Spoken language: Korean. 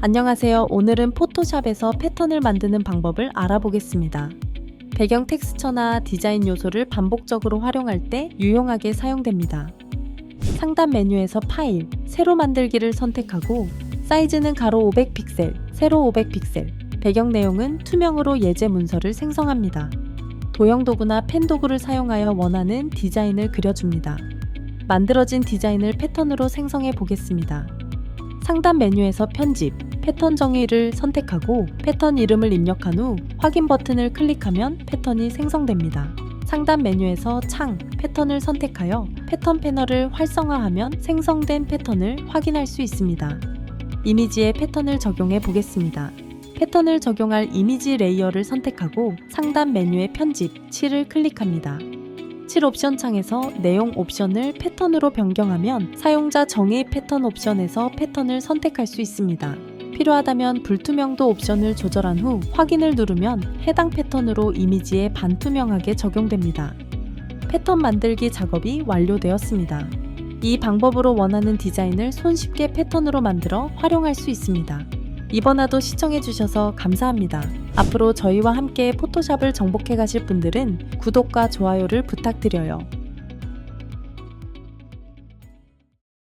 안녕하세요. 오늘은 포토샵에서 패턴을 만드는 방법을 알아보겠습니다. 배경 텍스처나 디자인 요소를 반복적으로 활용할 때 유용하게 사용됩니다. 상단 메뉴에서 파일, 세로 만들기를 선택하고 사이즈는 가로 500픽셀, 세로 500픽셀, 배경 내용은 투명으로 예제 문서를 생성합니다. 도형 도구나 펜 도구를 사용하여 원하는 디자인을 그려줍니다. 만들어진 디자인을 패턴으로 생성해 보겠습니다. 상단 메뉴에서 편집, 패턴 정의를 선택하고 패턴 이름을 입력한 후 확인 버튼을 클릭하면 패턴이 생성됩니다. 상단 메뉴에서 창, 패턴을 선택하여 패턴 패널을 활성화하면 생성된 패턴을 확인할 수 있습니다. 이미지에 패턴을 적용해 보겠습니다. 패턴을 적용할 이미지 레이어를 선택하고 상단 메뉴의 편집, 칠을 클릭합니다. 칠 옵션 창에서 내용 옵션을 패턴으로 변경하면 사용자 정의 패턴 옵션에서 패턴을 선택할 수 있습니다. 필요하다면 불투명도 옵션을 조절한 후 확인을 누르면 해당 패턴으로 이미지에 반투명하게 적용됩니다. 패턴 만들기 작업이 완료되었습니다. 이 방법으로 원하는 디자인을 손쉽게 패턴으로 만들어 활용할 수 있습니다. 이번화도 시청해주셔서 감사합니다. 앞으로 저희와 함께 포토샵을 정복해 가실 분들은 구독과 좋아요를 부탁드려요.